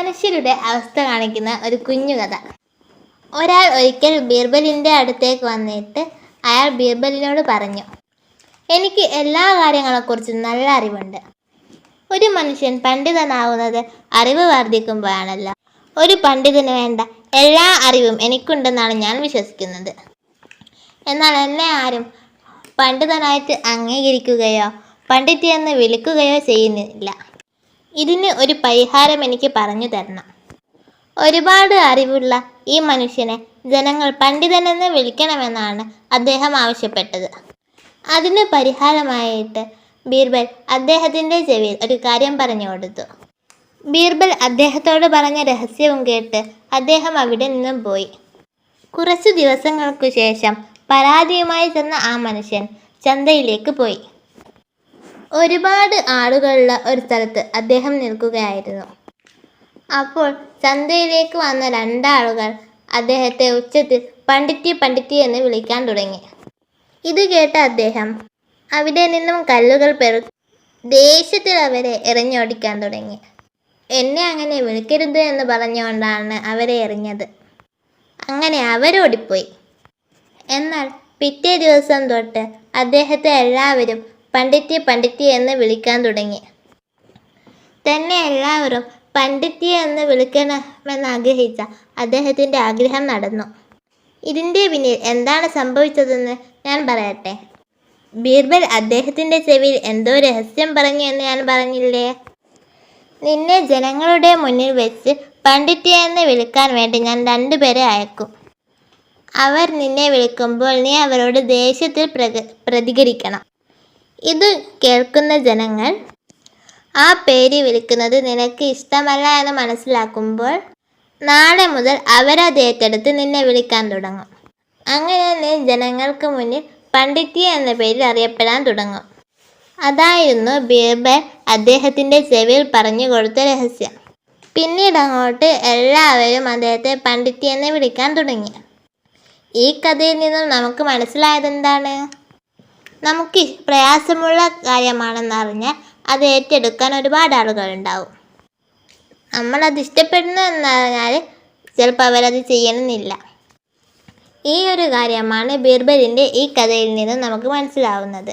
മനുഷ്യരുടെ അവസ്ഥ കാണിക്കുന്ന ഒരു കുഞ്ഞു കഥ. ഒരാൾ ഒരിക്കൽ ബീർബലിന്റെ അടുത്തേക്ക് വന്നിട്ട് അയാൾ ബീർബലിനോട് പറഞ്ഞു എനിക്ക് എല്ലാ കാര്യങ്ങളെക്കുറിച്ചും നല്ല അറിവുണ്ട്. ഒരു മനുഷ്യൻ പണ്ഡിതനാവുന്നത് അറിവ് വർദ്ധിക്കുമ്പോഴാണല്ലോ. ഒരു പണ്ഡിതന് വേണ്ട എല്ലാ അറിവും എനിക്കുണ്ടെന്നാണ് ഞാൻ വിശ്വസിക്കുന്നത്. എന്നാൽ എന്നെ ആരും പണ്ഡിതനായിട്ട് അംഗീകരിക്കുകയോ പണ്ഡിറ്റ് എന്ന് വിളിക്കുകയോ ചെയ്യുന്നില്ല. ഇതിന് ഒരു പരിഹാരം എനിക്ക് പറഞ്ഞു തരണം. ഒരുപാട് അറിവുള്ള ഈ മനുഷ്യനെ ജനങ്ങൾ പണ്ഡിതനെന്ന് വിളിക്കണമെന്നാണ് അദ്ദേഹം ആവശ്യപ്പെട്ടത്. അതിന് പരിഹാരമായിട്ട് ബീർബൽ അദ്ദേഹത്തിന്റെ ചെവിയിൽ ഒരു കാര്യം പറഞ്ഞു കൊടുത്തു. ബീർബൽ അദ്ദേഹത്തോട് പറഞ്ഞ രഹസ്യവും കേട്ട് അദ്ദേഹം അവിടെ നിന്നും പോയി. കുറച്ചു ദിവസങ്ങൾക്കു ശേഷം പരാതിയുമായി ചെന്ന ആ മനുഷ്യൻ ചന്തയിലേക്ക് പോയി. ഒരുപാട് ആളുകളുള്ള ഒരു സ്ഥലത്ത് അദ്ദേഹം നിൽക്കുകയായിരുന്നു. അപ്പോൾ ചന്തയിലേക്ക് വന്ന രണ്ടാളുകൾ അദ്ദേഹത്തെ ഉച്ചത്തിൽ പണ്ടിറ്റി പണ്ടിറ്റി എന്ന് വിളിക്കാൻ തുടങ്ങി. ഇത് കേട്ട അദ്ദേഹം അവിടെ നിന്നും കല്ലുകൾ പെറു ദേഷ്യത്തിൽ അവരെ എറിഞ്ഞോടിക്കാൻ തുടങ്ങി. എന്നെ അങ്ങനെ വിളിക്കരുത് എന്ന് പറഞ്ഞുകൊണ്ടാണ് അവരെ എറിഞ്ഞത്. അങ്ങനെ അവരോടിപ്പോയി. എന്നാൽ പിറ്റേ ദിവസം തൊട്ട് അദ്ദേഹത്തെ എല്ലാവരും പണ്ഡിറ്റി പണ്ഡിറ്റ് എന്ന് വിളിക്കാൻ തുടങ്ങി. തന്നെ എല്ലാവരും പണ്ഡിറ്റ് എന്ന് വിളിക്കണമെന്ന് ആഗ്രഹിച്ച അദ്ദേഹത്തിന്റെ ആഗ്രഹം നടന്നു. ഇതിന്റെ പിന്നിൽ എന്താണ് സംഭവിച്ചതെന്ന് ഞാൻ പറയട്ടെ. ബീർബൽ അദ്ദേഹത്തിന്റെ ചെവിയിൽ എന്തോ രഹസ്യം പറഞ്ഞു എന്ന് ഞാൻ പറഞ്ഞില്ലേ? നിന്നെ ജനങ്ങളുടെ മുന്നിൽ വെച്ച് പണ്ഡിറ്റ് എന്ന് വിളിക്കാൻ വേണ്ടി ഞാൻ രണ്ടുപേരെ അയക്കും. അവർ നിന്നെ വിളിക്കുമ്പോൾ നീ അവരോട് ദേഷ്യത്തിൽ പ്രതികരിക്കണം. ഇത് കേൾക്കുന്ന ജനങ്ങൾ ആ പേര് വിളിക്കുന്നത് നിനക്ക് ഇഷ്ടമല്ല എന്ന് മനസ്സിലാക്കുമ്പോൾ നാളെ മുതൽ അവരത് ഏറ്റെടുത്ത് നിന്നെ വിളിക്കാൻ തുടങ്ങും. അങ്ങനെ നീ ജനങ്ങൾക്ക് മുന്നിൽ പണ്ഡിറ്റി എന്ന പേരിൽ അറിയപ്പെടാൻ തുടങ്ങും. അതായിരുന്നു ബീർബൽ അദ്ദേഹത്തിന്റെ ചെവിയിൽ പറഞ്ഞു കൊടുത്ത രഹസ്യം. പിന്നീട് അങ്ങോട്ട് എല്ലാവരും അദ്ദേഹത്തെ പണ്ഡിറ്റി എന്ന് വിളിക്കാൻ തുടങ്ങി. ഈ കഥയിൽ നിന്നും നമുക്ക് മനസ്സിലായത് എന്താണ് നമുക്ക് പ്രയാസമുള്ള കാര്യമാണെന്നറിഞ്ഞാൽ അത് ഏറ്റെടുക്കാൻ ഒരുപാട് ആളുകളുണ്ടാവും. നമ്മളത് ഇഷ്ടപ്പെടുന്നു എന്നറിഞ്ഞാൽ ചിലപ്പോൾ അവരത് ചെയ്യണമെന്നില്ല. ഈ ഒരു കാര്യമാണ് ബീർബലിന്റെ ഈ കഥയിൽ നിന്ന് നമുക്ക് മനസ്സിലാവുന്നത്.